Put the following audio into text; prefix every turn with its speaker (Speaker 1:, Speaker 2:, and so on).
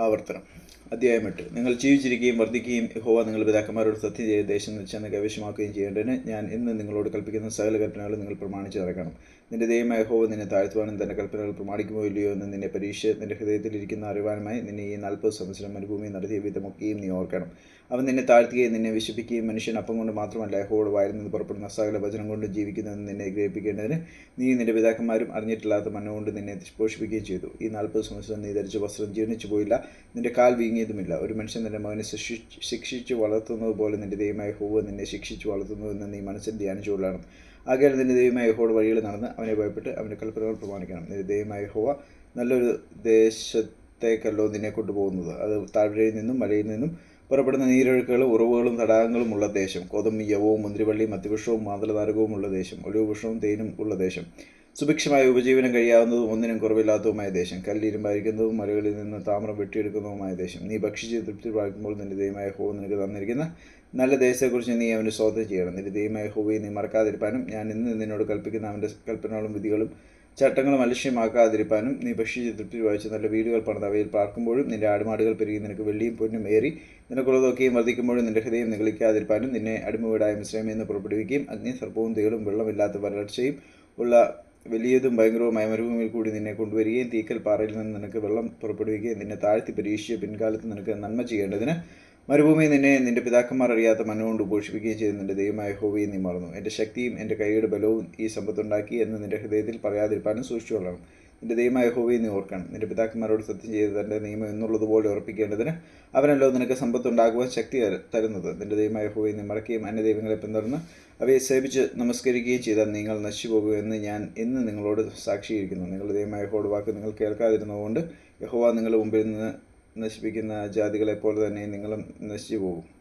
Speaker 1: ആവർത്തനം അധ്യായം എട്ട് നിങ്ങൾ ജീവിച്ചിരിക്കുകയും വർദ്ധിക്കുകയും ഹോവ നിങ്ങൾ പിതാക്കന്മാരോട് സത്യം ചെയ്ത് ദേശം നിൽച്ചെന്ന് കൈവശമാക്കുകയും ചെയ്യേണ്ടതിന് ഞാൻ ഇന്ന് നിങ്ങളോട് കൽപ്പിക്കുന്ന സകല കൽപ്പനകൾ നിങ്ങൾ പ്രമാണിച്ച് നടക്കണം നിന്റെ ദൈവമായ ഹോവ നിന്നെ താഴ്ത്തുവാനും തന്റെ കൽപ്പനകൾ പ്രമാണിക്കുമോ ഇല്ലയോ എന്ന് നിന്നെ പരീക്ഷ നിന്റെ ഹൃദയത്തിലിരിക്കുന്ന അറിവാനുമായി നിന്നെ ഈ നാൽപ്പത് സംവത്സരം മരുഭൂമി നടത്തിയ വിധമൊക്കെയും നീ ഓർക്കണം. അവൻ നിന്നെ താഴ്ത്തുകയും നിന്നെ വിശപ്പിക്കുകയും മനുഷ്യൻ അപ്പം കൊണ്ട് മാത്രമല്ല യഹോവയുടെ വായിൽ നിന്ന് പുറപ്പെടുന്ന സകല വചനം കൊണ്ട് ജീവിക്കുന്നതെന്ന് നിന്നെ ഗ്രഹിപ്പിക്കേണ്ടതിന് നീ നിന്റെ പിതാക്കന്മാരും അറിഞ്ഞിട്ടില്ലാത്ത മണ്ണുകൊണ്ട് നിന്നെ പോഷിപ്പിക്കുകയും ചെയ്തു. ഈ നാൽപ്പത് സംവത്സരം നീ ധരിച്ച വസ്ത്രം ജീർണിച്ചു പോയില്ല. നിന്റെ കാൽ വീങ്ങിയതുമില്ല ഒരു മനുഷ്യൻ നിന്റെ മകനെ ശിക്ഷിച്ചു വളർത്തുന്നത് പോലെ നിന്റെ ദൈവമായ ഹോവ് നിന്നെ ശിക്ഷിച്ചു വളർത്തുന്നു എന്ന് നീ മനസ്സിൽ ധ്യാനിച്ചുകൊള്ളണം. ആകയാൽ നിന്റെ ദൈവമായ ഹോയുടെ വഴിയിൽ നടന്ന് അവനെ ഭയപ്പെട്ട് അവന്റെ കൽപ്പനകൾ പ്രമാണിക്കണം. നിന്റെ ദൈവമായ ഹോവ നല്ലൊരു ദേശത്തേക്കല്ലോ നിന്നെ കൊണ്ടുപോകുന്നത്. അത് താഴ്വരയിൽ നിന്നും മലയിൽ നിന്നും പുറപ്പെടുന്ന നീരൊഴുക്കുകളും ഉറവുകളും തടാകങ്ങളും ഉള്ള ദേശം. കോതമ്പ് യവവും മുന്തിരിവള്ളിയും അത്തിവൃക്ഷവും മാതൃതാരകവും ഉള്ള ദേശം. ഒലിവ് വൃക്ഷവും തേനും ഉള്ള ദേശം. സുഭിക്ഷമായ ഉപജീവനം കഴിയാവുന്നതും ഒന്നിനും കുറവില്ലാത്തതുമായ ദേശം. കല്ലിരുമ്പായിരിക്കുന്നതും മലകളിൽ നിന്ന് താമ്രം വെട്ടിയെടുക്കുന്നതുമായ ദേശം. നീ ഭക്ഷിച്ച് തൃപ്തി പ്രാപിക്കുമ്പോൾ നിന്റെ ദൈവമായ ഹോ നിനക്ക് തന്നിരിക്കുന്ന നല്ല ദേശത്തെക്കുറിച്ച് നീ അവന് സ്വതം ചെയ്യണം. നിന്റെ ദൈവമായ ഹോവയെ നീ മറക്കാതിരിപ്പാനും ഞാൻ ഇന്ന് നിന്നോട് കൽപ്പിക്കുന്ന അവന്റെ കൽപ്പനകളും വിധികളും ചട്ടങ്ങളും അലക്ഷ്യമാക്കാതിരിപ്പാനും നീ ഭക്ഷിച്ച് തൃപ്തി വായിച്ച് നല്ല വീടുകൾ പണിത് അവയിൽ പാർക്കുമ്പോഴും നിന്റെ ആടുമാടുകൾ പെരുകി നിനക്ക് വെള്ളിയും പൊന്നും ഏറി നിനക്കുള്ളതൊക്കെയും വർദ്ധിക്കുമ്പോഴും നിന്റെ ഹൃദയം നികളിക്കാതിരിപ്പാനും നിന്നെ അടിമവീടായ മിശ്രമെന്ന് പുറപ്പെടുവിക്കുകയും അഗ്നി സർപ്പവും തേളും വെള്ളമില്ലാത്ത വരൾച്ചയും ഉള്ള വലിയതും ഭയങ്കരവുമായ മരുഭൂമിയിൽ കൂടി നിന്നെ കൊണ്ടുവരികയും തീക്കൽ പാറയിൽ നിന്ന് നിനക്ക് വെള്ളം പുറപ്പെടുവിക്കുകയും നിന്നെ താഴ്ത്തി പരീക്ഷിച്ച് പിൻകാലത്ത് നിനക്ക് നന്മ ചെയ്യേണ്ടതിന് മരുഭൂമി നിന്നെ നിന്റെ പിതാക്കന്മാർ അറിയാത്ത മണ്ണുകൊണ്ട് പോഷിപ്പിക്കുകയും ചെയ്ത് നിന്റെ ദൈവമായ ഹോവിയെ നീ മറന്നു. എന്റെ ശക്തിയും എന്റെ കൈയുടെ ബലവും ഈ സമ്പത്തുണ്ടാക്കി എന്ന് നിന്റെ ഹൃദയത്തിൽ പറയാതിരിക്കാനും സൂക്ഷിച്ചു കൊള്ളണം. നിന്റെ ദൈവമായ ഹോവി നീ ഓർക്കണം. നിന്റെ പിതാക്കന്മാരോട് സത്യം ചെയ്ത് തന്റെ നിയമം എന്നുള്ളതുപോലെ ഉറപ്പിക്കേണ്ടതിന് അവനല്ലോ നിനക്ക് സമ്പത്തുണ്ടാകുവാൻ ശക്തി തരുന്നത്. നിന്റെ ദൈവമായ ഹോവി നീ മറക്കുകയും അന്യ ദൈവങ്ങളെ പിന്തുടർന്ന് അവയെ സേവിച്ച് നമസ്കരിക്കുകയും ചെയ്താൽ നിങ്ങൾ നശിച്ചു എന്ന് ഞാൻ ഇന്ന് നിങ്ങളോട് സാക്ഷീകരിക്കുന്നു നിങ്ങളുടെ ദൈവമായ ഹോട് വാക്ക് നിങ്ങൾ കേൾക്കാതിരുന്നതുകൊണ്ട് യഹോവ നിങ്ങളുടെ മുമ്പിൽ നിന്ന് നശിപ്പിക്കുന്ന ജാതികളെപ്പോലെ തന്നെ നിങ്ങളും നശിച്ചു പോകും